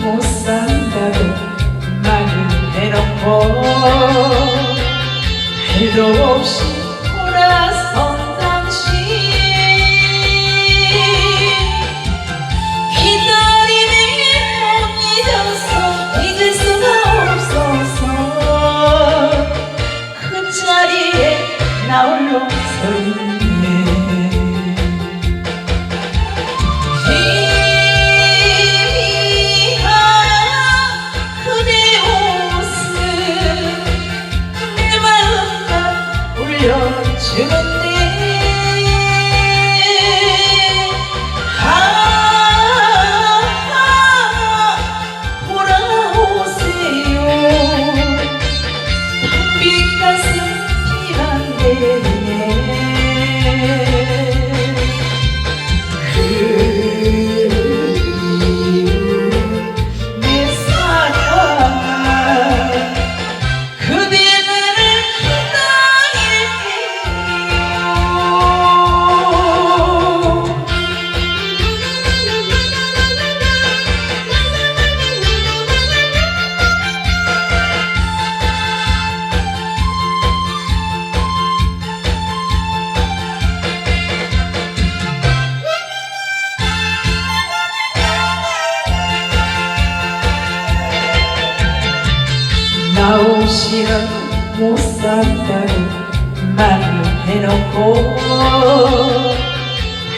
못 산다고 말을 해놓고 해도 없이 돌아서 마음만 아홉 시간 못 산다고 말해놓고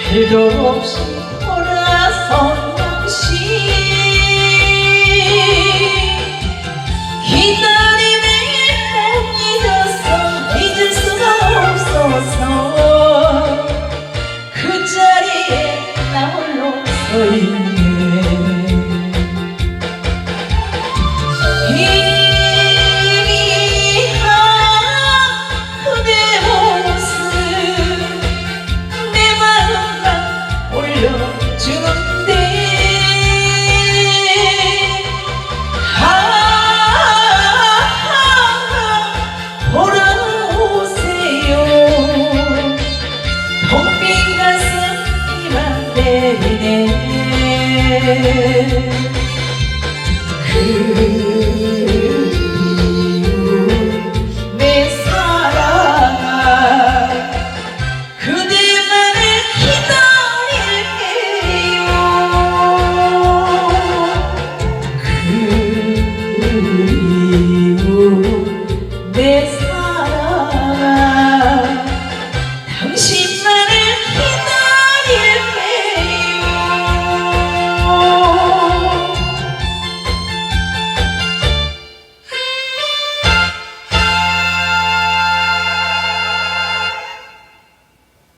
별도 없이 돌아선 당신 기다림에 못 잊었어 잊을 수가 없어서 그 자리에 나 홀로 서 있는 this